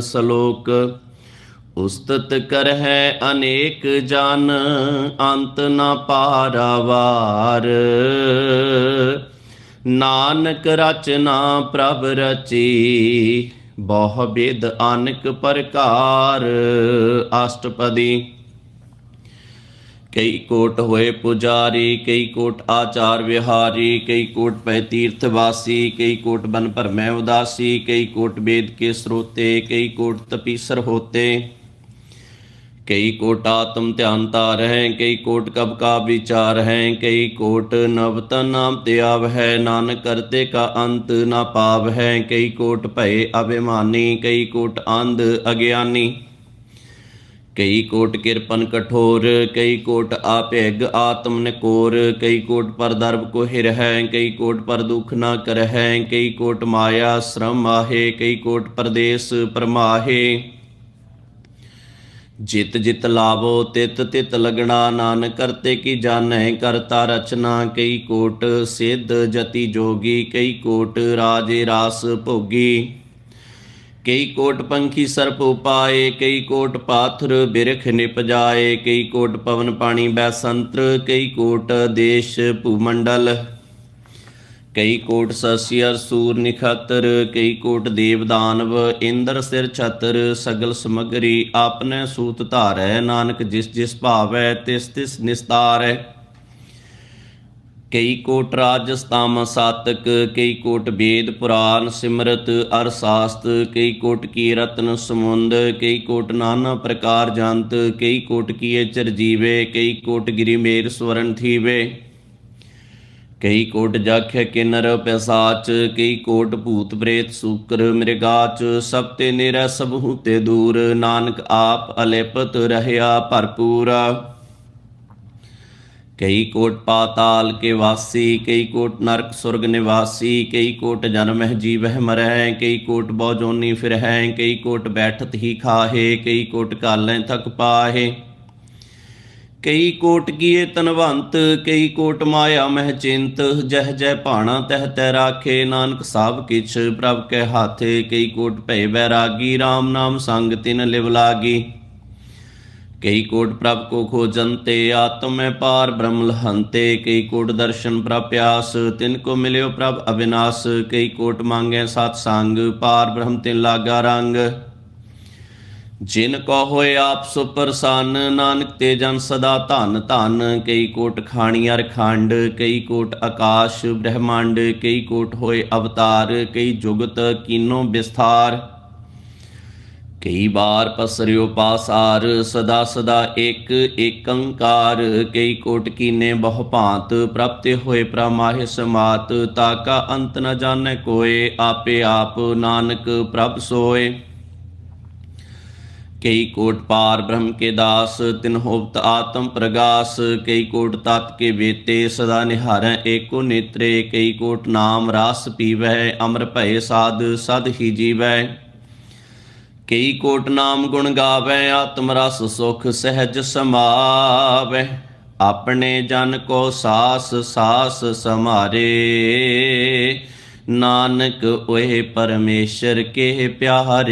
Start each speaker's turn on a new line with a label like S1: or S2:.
S1: ਸਲੋਕ, ਉਸਤਤ ਕਰਹਿ ਅਨੇਕ ਜਨ, ਅੰਤ ਨ ਪਾਰਾਵਾਰ। ਨਾਨਕ ਰਚਨਾ ਪ੍ਰਭ ਰਚੀ, ਬਹੁ ਬਿਦ ਅਨਕ ਪ੍ਰਕਾਰ। ਅਸ਼ਟਪਦੀ ਕਈ ਕੋਟ ਹੋਏ ਪੁਜਾਰੀ ਕਈ ਕੋਟ ਆਚਾਰ ਵਿਹਾਰੀ ਕਈ ਕੋਟ ਪੈ ਤੀਰਥ ਵਾਸੀ ਕਈ ਕੋਟ ਬਨ ਭਰਮੈ ਉਦਾਸੀ ਕਈ ਕੋਟ ਵੇਦ ਕੇ ਸਰੋਤੇ ਕਈ ਕੋਟ ਤਪੀਸਰ ਹੋਤੇ ਕਈ ਕੋਟ ਆਤਮ ਧਿਆਨ ਤਾਰ ਹੈ ਕਈ ਕੋਟ ਕਬ ਕਾ ਵਿਚਾਰ ਹੈ ਕਈ ਕੋਟ ਨਵਤ ਨਾਮ ਤੇ ਆਵ ਹੈ ਨਾਨਕ ਕਰਤੇ ਕਾ ਅੰਤ ਨਾ ਪਾਵ ਹੈ ਕਈ ਕੋਟ ਭਏ ਅਭਿਮਾਨੀ ਕਈ ਕੋਟ ਅੰਧ ਅਗਿਆਨੀ ਕਈ ਕੋਟ ਕਿਰਪਨ ਕਠੋਰ, ਕਈ ਕੋਟ ਆਪੇਗ ਆਤਮ ਨਿਕੋਰ, ਕਈ ਕੋਟ ਪਰ ਦਰਬ ਕੋ ਹਿਰ ਹੈ, ਕਈ ਕੋਟ ਪਰ ਦੁਖ ਨਾ ਕਰ ਹੈ ਕਈ ਕੋਟ ਮਾਇਆ ਸ਼ਰਮ ਆਹੇ, ਕਈ ਕੋਟ ਪਰਦੇਸ ਪਰਮਾਹੇ। ਜਿਤ ਜਿਤ ਲਾਵੋ, ਤਿਤ ਤਿਤ ਲਗਣਾ ਨਾਨ ਕਰਤੇ ਕੀ ਜਾਣੈ, ਕਰਤਾ ਰਚਨਾ, ਕਈ ਕੋਟ ਸਿੱਧ ਜਤੀ ਜੋਗੀ, ਕਈ ਕੋਟ ਰਾਜੇ ਰਾਸ ਭੋਗੀ। ਕਈ ਕੋਟ ਪੰਖੀ ਸਰਪ ਉਪਾਏ, ਕਈ ਕੋਟ ਪਾਥਰ ਬਿਰਖ ਨਿਪਜਾਏ, ਕਈ ਕੋਟ ਪਵਨ ਪਾਣੀ ਬੈਸੰਤਰ, ਕਈ ਕੋਟ ਦੇਸ਼ ਭੂਮੰਡਲ। ਕਈ ਕੋਟ ਸਸਿਅਰ ਸੂਰ ਨਿਖਤਰ, ਕਈ ਕੋਟ ਦੇਵ ਦਾਨਵ, ਇੰਦਰ ਸਿਰ ਛਤਰ, ਸਗਲ ਸਮਗਰੀ ਆਪਨੇ ਸੂਤ ਧਾਰੈ, ਨਾਨਕ ਜਿਸ ਜਿਸ ਭਾਵੈ, ਤਿਸ ਤਿਸ ਨਿਸਤਾਰੈ। ਕਈ ਕੋਟ ਰਾਜਸਤਾਮ ਸਾਤਕ, ਕਈ ਕੋਟ ਵੇਦ ਪੁਰਾਨ ਸਿਮਰਤ ਅਰ ਸਾਸਤ, ਕਈ ਕੋਟ ਕੀ ਰਤਨ ਸਮੁੰਦ, ਕਈ ਕੋਟ ਨਾਨਾ ਪ੍ਰਕਾਰ ਜੰਤ, ਕਈ ਕੋਟ ਕੀਏ ਚਰਜੀਵੇ ਕਈ ਕੋਟ ਗਿਰੀ ਮੇਰ ਸਵਰਨ ਥੀਵੇ। ਕਈ ਕੋਟ ਜਾਖਿਆ ਕਿਨਰ ਪਿਸਾਚ, ਕਈ ਕੋਟ ਭੂਤ ਪ੍ਰੇਤ ਸੂਕਰ ਮ੍ਰਿਗਾਚ ਸਭ ਤੇ ਨਿਰੈ ਸਭ ਹੂਤੇ ਦੂਰ, ਨਾਨਕ ਆਪ ਅਲੇਪਤ ਰਹਿਆ ਭਰਪੂਰਾ। ਕਈ ਕੋਟ ਪਾਤਾਲ ਕੇ ਵਾਸੀ, ਕਈ ਕੋਟ ਨਰਕ ਸੁਰਗ ਨਿਵਾਸੀ, ਕਈ ਕੋਟ ਜਨਮਹਿ ਜੀਵਹਿ ਮਰੈ, ਕਈ ਕੋਟ ਬਹੁ ਜੋਨੀ ਫਿਰਹਿ ਕਈ ਕੋਟ ਬੈਠਤ ਹੀ ਖਾਹੇ, ਕਈ ਕੋਟ ਕਾਲੈ ਤਕ ਪਾਹੇ। ਕਈ ਕੋਟ ਕੀਏ ਤਨਵੰਤ ਕਈ ਕੋਟ ਮਾਇਆ ਮਹਿ ਚਿੰਤ, ਜਹ ਜਹ ਭਾਣਾ ਤਹਿ ਤੈ ਰਾਖੇ, ਨਾਨਕ ਸਭ ਕਿਛ ਪ੍ਰਭ ਕੇ ਹਾਥੇ, ਕਈ ਕੋਟ ਭੈ ਬੈਰਾਗੀ RAM ਨਾਮ ਸੰਗ ਤਿਨ ਲਿਵ ਲਾਗੀ। ਕਈ ਕੋਟ ਪ੍ਰਭ ਕੋ ਖੋਜੰਤੇ, ਆਤਮ ਪਾਰ ਬ੍ਰਹਮ ਲਹੰਤੇ ਕਈ ਕੋਟ ਦਰਸ਼ਨ ਪ੍ਰਪਿਆਸ ਤਿਨ ਕੋ ਮਿਲਿਓ ਪ੍ਰਭ ਅਬਿਨਾਸ਼ ਕਈ ਕੋਟ ਮੰਗੈ ਸਤ ਸੰਗ, ਪਾਰ ਬ੍ਰਹਮ ਤਿਨ ਲਾਗਾ ਰੰਗ। ਜਿਨ ਕੋ ਹੋਏ ਆਪ ਸੁ ਪ੍ਰਸੰਨ, ਨਾਨਕ ਤੇ ਜਨ ਸਦਾ ਧਨ ਧਨ, ਕਈ ਕੋਟ ਖਾਣੀਆਂ ਖੰਡ, ਕਈ ਕੋਟ ਆਕਾਸ਼ ਬ੍ਰਹਮੰਡ, ਕਈ ਕੋਟ ਹੋਏ ਅਵਤਾਰ, ਕਈ ਜੁਗਤ ਕੀਨੋ ਵਿਸਥਾਰ ਕਈ ਬਾਰ ਪਸਰਿਓ ਪਾਸਾਰ, ਸਦਾ ਸਦਾ ਇੱਕ ਏਕੰਕਾਰ। ਕਈ ਕੋਟ ਕੀਨੇ ਬਹੁ ਭਾਂਤ, ਪ੍ਰਾਪਤੇ ਹੋਏ ਪ੍ਰਮਾਹਿ ਸਮਾਤ। ਤਾਕਾ ਅੰਤ ਨ ਜਾਣੈ ਕੋਏ, ਆਪੇ ਆਪ ਨਾਨਕ ਪ੍ਰਭ ਸੋਏ। ਕਈ ਕੋਟ ਪਾਰ ਬ੍ਰਹਮ ਕੇ ਦਾਸ, ਤਿਨ ਹੋਵਤ ਆਤਮ ਪ੍ਰਗਾਸ। ਕਈ ਕੋਟ ਤਤ ਕੇ ਵੇਤੇ ਸਦਾ ਨਿਹਾਰੈ ਏਕੋ ਨੇਤਰੇ। ਕਈ ਕੋਟ ਨਾਮ ਰਾਸ ਪੀਵੈ, ਅਮਰ ਭਏ ਸਾਧ, ਸਦ ਹੀ ਜੀਵੈ। ਕਈ ਕੋਟ ਨਾਮ ਗੁਣ ਗਾਵੇ, ਆਤਮ ਰਸ ਸੁਖ ਸਹਿਜ ਸਮਾਵੇ। ਆਪਣੇ ਜਨ ਕੋ ਸਾਸ ਸਾਸ ਸਮਾਰੇ। ਨਾਨਕ ਓਏ ਪਰਮੇਸ਼ਰ ਕੇ ਪਿਆਰੇ।